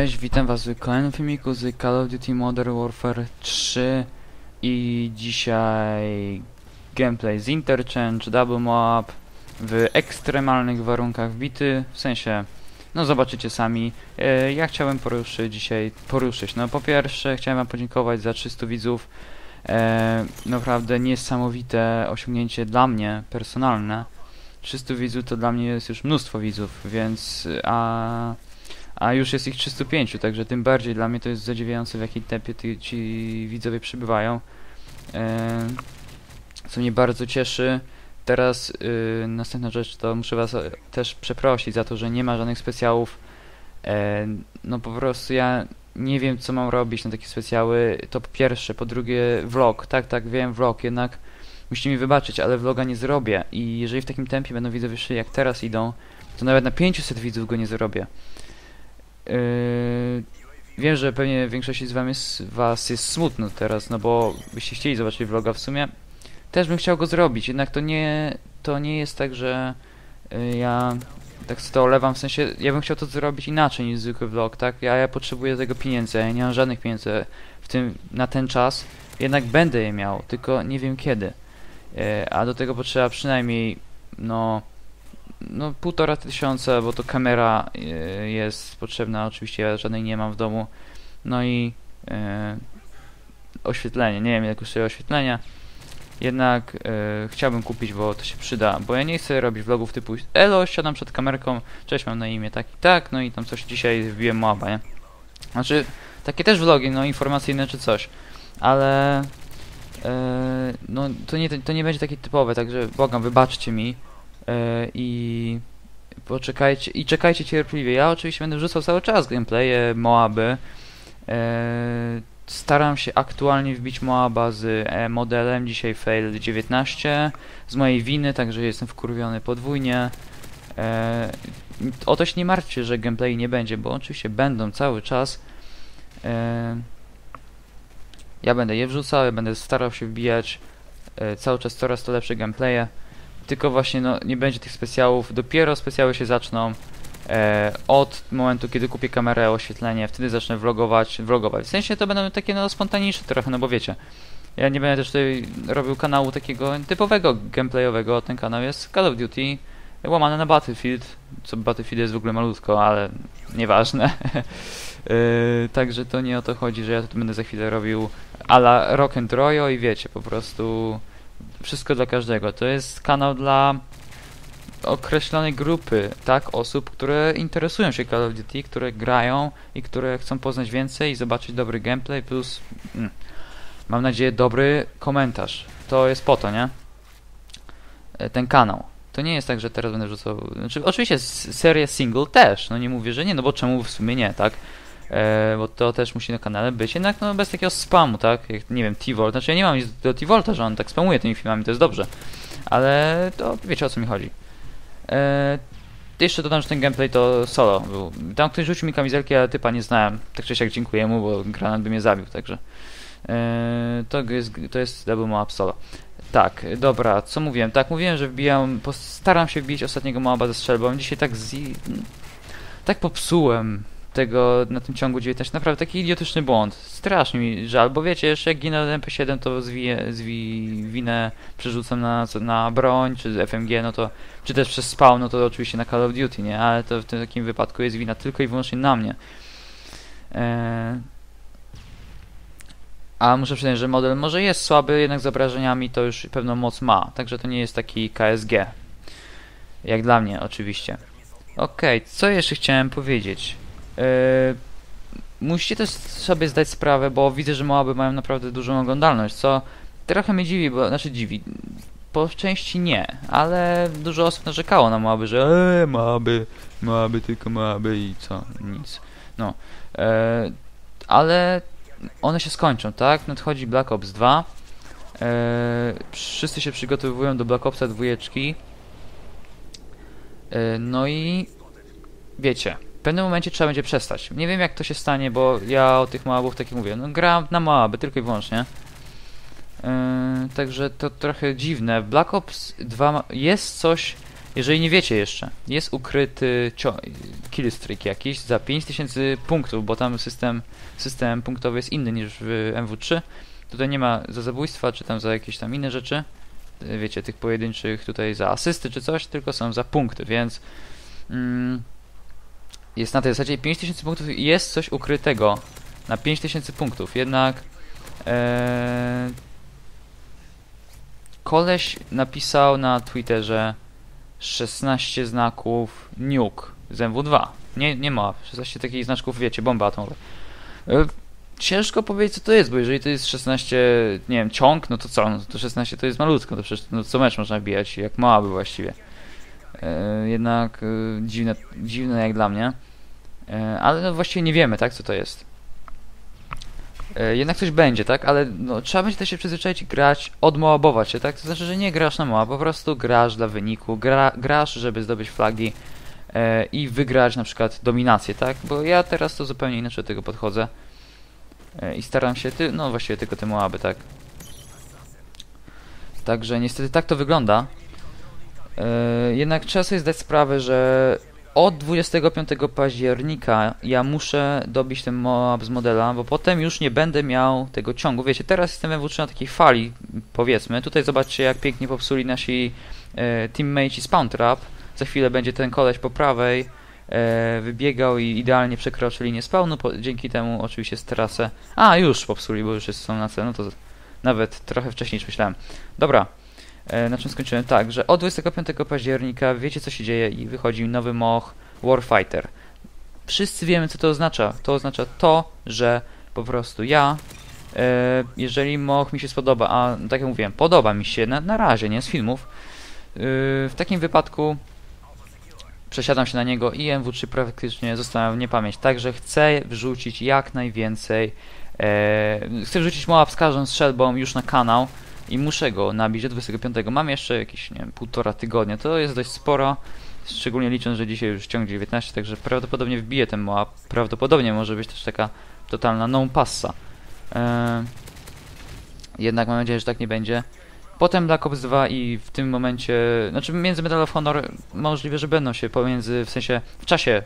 Cześć, witam was w kolejnym filmiku z Call of Duty Modern Warfare 3 i dzisiaj gameplay z Interchange, Double Moab w ekstremalnych warunkach wbity, w sensie, no zobaczycie sami. E, ja chciałem poruszyć dzisiaj, poruszyć, no po pierwsze chciałem wam podziękować za 300 widzów, e, naprawdę niesamowite osiągnięcie dla mnie, personalne. 300 widzów to dla mnie jest już mnóstwo widzów, więc a a już jest ich 305, także tym bardziej dla mnie to jest zadziwiające w jakim tempie ty, ci widzowie przybywają. E, co mnie bardzo cieszy. Teraz y, następna rzecz to muszę was też przeprosić za to, że nie ma żadnych specjałów. E, no po prostu ja nie wiem co mam robić na takie specjały. To po pierwsze, po drugie vlog. Tak, tak, wiem vlog, jednak musicie mi wybaczyć, ale vloga nie zrobię i jeżeli w takim tempie będą widzowie szli jak teraz idą, to nawet na 500 widzów go nie zrobię. Yy, wiem, że pewnie większość z wam jest, was jest smutno teraz, no bo byście chcieli zobaczyć vloga w sumie. Też bym chciał go zrobić, jednak to nie, to nie jest tak, że yy, ja tak to olewam, w sensie ja bym chciał to zrobić inaczej niż zwykły vlog, tak? Ja, ja potrzebuję tego pieniędzy, ja nie mam żadnych pieniędzy w tym, na ten czas, jednak będę je miał, tylko nie wiem kiedy. Yy, a do tego potrzeba przynajmniej, no, no półtora tysiąca, bo to kamera y, jest potrzebna, oczywiście ja żadnej nie mam w domu. No i y, oświetlenie, nie wiem ile kosztuje oświetlenia. Jednak y, chciałbym kupić, bo to się przyda, bo ja nie chcę robić vlogów typu Elo, siadam przed kamerką, cześć, mam na imię tak i tak, no i tam coś dzisiaj wbiłem mapa, nie? Znaczy, takie też vlogi, no informacyjne czy coś, ale no to nie, to nie będzie takie typowe, także błagam, wybaczcie mi, i poczekajcie i czekajcie cierpliwie. Ja oczywiście będę wrzucał cały czas gameplaye, Moaby. E, staram się aktualnie wbić Moaba z e, modelem, dzisiaj fail 19 z mojej winy, także jestem wkurwiony podwójnie. O to się nie martwcie, że gameplay nie będzie, bo oczywiście będą cały czas. Ja będę je wrzucał, ja będę starał się wbijać cały czas coraz to lepsze gameplaye tylko właśnie no, nie będzie tych specjałów, dopiero specjały się zaczną e, od momentu, kiedy kupię kamerę, oświetlenie, wtedy zacznę vlogować, vlogować. W sensie to będą takie no spontaniczne trochę, no bo wiecie, ja nie będę też tutaj robił kanału takiego typowego gameplayowego, ten kanał jest Call of Duty łamane na Battlefield, co Battlefield jest w ogóle malutko, ale nieważne. yy, także to nie o to chodzi, że ja tu będę za chwilę robił ala Rock and Royo i wiecie, po prostu wszystko dla każdego. To jest kanał dla określonej grupy, tak, osób, które interesują się Call of Duty, które grają i które chcą poznać więcej i zobaczyć dobry gameplay, plus mm, mam nadzieję dobry komentarz. To jest po to, nie? E, ten kanał. To nie jest tak, że teraz będę rzucał... Znaczy, oczywiście serię single też, no nie mówię, że nie, no bo czemu w sumie nie, tak? E, bo to też musi na kanale być, jednak no bez takiego spamu, tak, jak, nie wiem, T-Volt, znaczy ja nie mam nic do T-Volta, że on tak spamuje tymi filmami, to jest dobrze, ale to wiecie o co mi chodzi. E, jeszcze dodam, że ten gameplay to solo był. Tam ktoś rzucił mi kamizelkę, ale typa nie znałem, tak czy siak dziękuję mu, bo granat by mnie zabił, także e, to jest, to jest double moab solo. Tak, dobra, co mówiłem? Tak, mówiłem, że wbijam, postaram się wbić ostatniego moaba ze strzelbą, dzisiaj tak z... tak popsułem tego na tym ciągu 19. Naprawdę taki idiotyczny błąd. Strasznie mi żal, bo wiecie, jeszcze jak ginę na MP7, to zwiję, zwi, winę przerzucam na, na broń, czy FMG, no to, czy też przez spawn, no to oczywiście na Call of Duty, nie? Ale to w tym takim wypadku jest wina tylko i wyłącznie na mnie. Eee... A muszę przyznać, że model może jest słaby, jednak z obrażeniami to już pewną moc ma, także to nie jest taki KSG. Jak dla mnie, oczywiście. Okej, okay, co jeszcze chciałem powiedzieć? Yy, musicie też sobie zdać sprawę, bo widzę, że Moaby mają naprawdę dużą oglądalność, co trochę mnie dziwi, bo znaczy dziwi. Po części nie, ale dużo osób narzekało na Moaby, że eee, Moaby, tylko Moaby i co, nic. No, e, ale one się skończą, tak? Nadchodzi Black Ops 2. E, wszyscy się przygotowują do Black Opsa dwójeczki. E, no i wiecie, w pewnym momencie trzeba będzie przestać. Nie wiem jak to się stanie, bo ja o tych Moabów tak mówię, no gram na Moaby tylko i wyłącznie. Yy, także to trochę dziwne. W Black Ops 2 jest coś jeżeli nie wiecie jeszcze, jest ukryty killstreak jakiś za 5000 punktów, bo tam system, system punktowy jest inny niż w MW3. Tutaj nie ma za zabójstwa, czy tam za jakieś tam inne rzeczy. Y, Wiecie, tych pojedynczych tutaj za asysty czy coś, tylko są za punkty, więc mm, jest na tej zasadzie 5000 punktów jest coś ukrytego na 5000 punktów. Jednak e, koleś napisał na Twitterze 16 znaków nuke z MW2. Nie, nie ma 16 takich znaczków, wiecie, bomba atomowa. E, ciężko powiedzieć co to jest, bo jeżeli to jest 16, nie wiem, ciąg, no to co? No to 16 to jest malutko, to przecież no co mecz można bijać, jak małaby właściwie. E, jednak e, dziwne, dziwne jak dla mnie. E, ale no właściwie nie wiemy, tak, co to jest. Jednak coś będzie, tak, ale no, trzeba będzie też się przyzwyczaić grać, odmoabować się, tak, to znaczy, że nie grasz na moa, po prostu grasz dla wyniku, gra, grasz, żeby zdobyć flagi e, i wygrać na przykład dominację, tak, bo ja teraz to zupełnie inaczej do tego podchodzę e, i staram się, ty, no właściwie tylko te moaby, tak. Także niestety tak to wygląda. E, jednak trzeba sobie zdać sprawę, że od 25 października ja muszę dobić ten moab z modela, bo potem już nie będę miał tego ciągu. Wiecie, teraz jestem W3 na takiej fali, powiedzmy. Tutaj zobaczcie, jak pięknie popsuli nasi e, teammates Spawn Trap. Za chwilę będzie ten koleś po prawej e, wybiegał i idealnie przekroczył linię spawnu. Po, dzięki temu oczywiście z trasę. A, już popsuli, bo już jest, są na celu. No to nawet trochę wcześniej niż myślałem. Dobra. E, na czym skończyłem? Tak, że od 25 października wiecie co się dzieje i wychodzi nowy moch Warfighter. Wszyscy wiemy co to oznacza. To oznacza to, że po prostu ja, e, jeżeli moch mi się spodoba, a tak jak mówiłem, podoba mi się na, na razie, nie z filmów, e, w takim wypadku przesiadam się na niego i MW3 praktycznie zostawiam w niepamięć. Także chcę wrzucić jak najwięcej. Chcę wrzucić moab z każdą strzelbą już na kanał i muszę go nabić do 25. Mam jeszcze jakieś, nie wiem, półtora tygodnia. To jest dość sporo, szczególnie licząc, że dzisiaj już ciąg 19, także prawdopodobnie wbiję ten moab. Prawdopodobnie może być też taka totalna no passa. E, jednak mam nadzieję, że tak nie będzie. Potem Black Ops 2 i w tym momencie, znaczy między Medal of Honor możliwe, że będą się pomiędzy, w sensie w czasie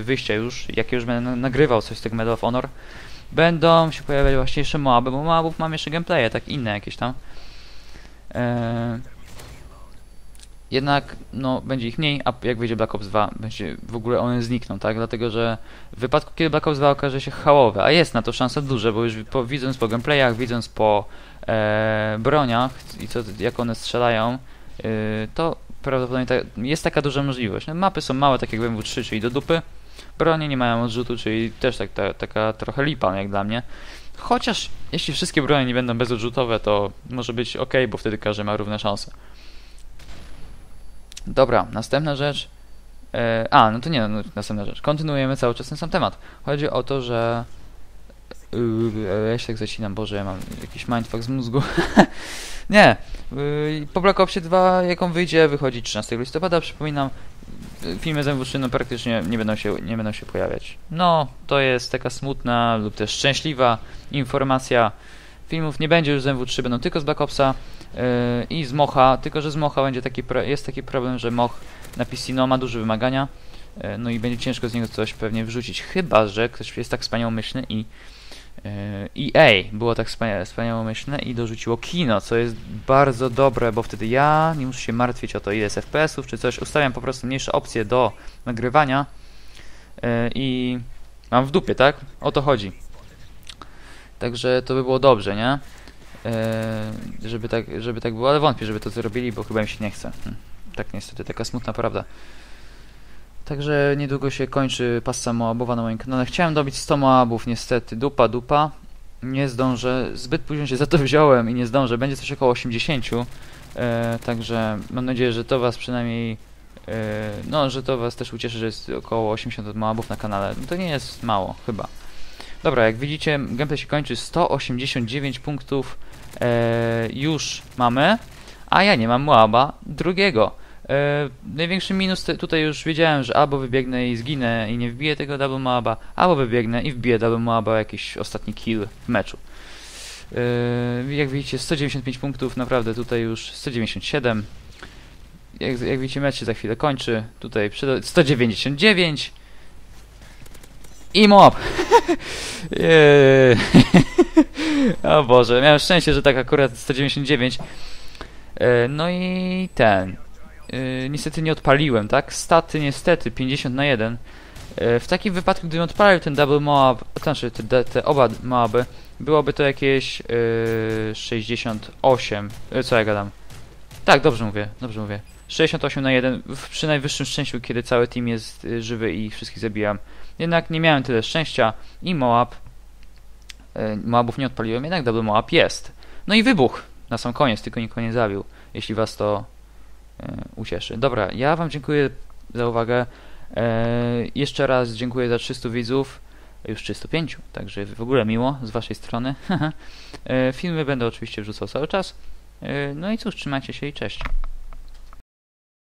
wyjścia już, jak już będę na- nagrywał coś z tego Medal of Honor, będą się pojawiać właśnie jeszcze moaby, bo moabów mam jeszcze gameplaye, tak inne jakieś tam. Eee, jednak, no, będzie ich mniej, a jak wyjdzie Black Ops 2, będzie w ogóle one znikną, tak? Dlatego, że w wypadku, kiedy Black Ops 2 okaże się hałowe, a jest na to szansa duże, bo już po, widząc po gameplayach, widząc po e, broniach i co, jak one strzelają, e, to prawdopodobnie ta, jest taka duża możliwość. No, mapy są małe, tak jak w MW3, czyli do dupy. Bronie nie mają odrzutu, czyli też tak, ta, taka trochę lipa, jak dla mnie. Chociaż jeśli wszystkie bronie nie będą bezodrzutowe, to może być ok, bo wtedy każdy ma równe szanse. Dobra, następna rzecz. E, a, no to nie, no, następna rzecz. Kontynuujemy cały czas ten sam temat. Chodzi o to, że. Yy, ja się tak zacinam, Boże, ja mam jakiś mindfuck z mózgu. nie, yy, po Black Opsie 2, jak on wyjdzie, wychodzi 13 listopada, przypominam. y, Filmy z MW3 no, praktycznie nie będą, się, nie będą się pojawiać. No, to jest taka smutna lub też szczęśliwa informacja. Filmów nie będzie już z MW3, będą tylko z Black Opsa yy, i z Mocha, tylko że z Mocha będzie taki jest taki problem, że Moch na PC no, ma duże wymagania, yy, no i będzie ciężko z niego coś pewnie wrzucić, chyba że ktoś jest tak wspaniałomyślny i EA było tak wspania- wspaniałomyślne i dorzuciło kino, co jest bardzo dobre, bo wtedy ja nie muszę się martwić o to ile jest FPS-ów czy coś, ustawiam po prostu mniejsze opcje do nagrywania yy, i mam w dupie, tak? O to chodzi. Także to by było dobrze, nie? Eee, żeby, tak, żeby tak było, ale wątpię, żeby to zrobili, bo chyba im się nie chce. Hm. Tak niestety, taka smutna prawda. Także niedługo się kończy passa Moabowa na moim kanale. Chciałem dobić 100 Moabów, niestety dupa, dupa. Nie zdążę, zbyt późno się za to wziąłem i nie zdążę. Będzie coś około 80. Eee, także mam nadzieję, że to was przynajmniej eee, no, że to was też ucieszy, że jest około 80 Moabów na kanale. No to nie jest mało, chyba. Dobra, jak widzicie, gameplay się kończy. 189 punktów e, już mamy, a ja nie mam Moaba drugiego. E, największy minus tutaj już wiedziałem, że albo wybiegnę i zginę i nie wbiję tego double Moaba, albo wybiegnę i wbiję double Moaba jakiś ostatni kill w meczu. E, jak widzicie, 195 punktów, naprawdę tutaj już 197. jak, jak widzicie, mecz się za chwilę kończy. Tutaj przyda 199. I mob! O Boże, miałem szczęście, że tak akurat 199. E, No i ten. E, Niestety nie odpaliłem, tak? Staty niestety 50 na 1. E, W takim wypadku, gdybym odpalił ten double moab, znaczy te, te, oba moaby, byłoby to jakieś e, 68. E, Co ja gadam? Tak, dobrze mówię, dobrze mówię. 68 na 1 w, przy najwyższym szczęściu, kiedy cały team jest y, żywy i ich wszystkich zabijam. Jednak nie miałem tyle szczęścia i Moab. Y, Moabów nie odpaliłem, jednak double Moab jest. No i wybuch na sam koniec, tylko nikogo nie zabił, jeśli was to y, ucieszy. Dobra, ja wam dziękuję za uwagę. E, jeszcze raz dziękuję za 300 widzów. Już 305, także w ogóle miło z waszej strony. E, Filmy będę oczywiście wrzucał cały czas. E, No i cóż, trzymajcie się i cześć.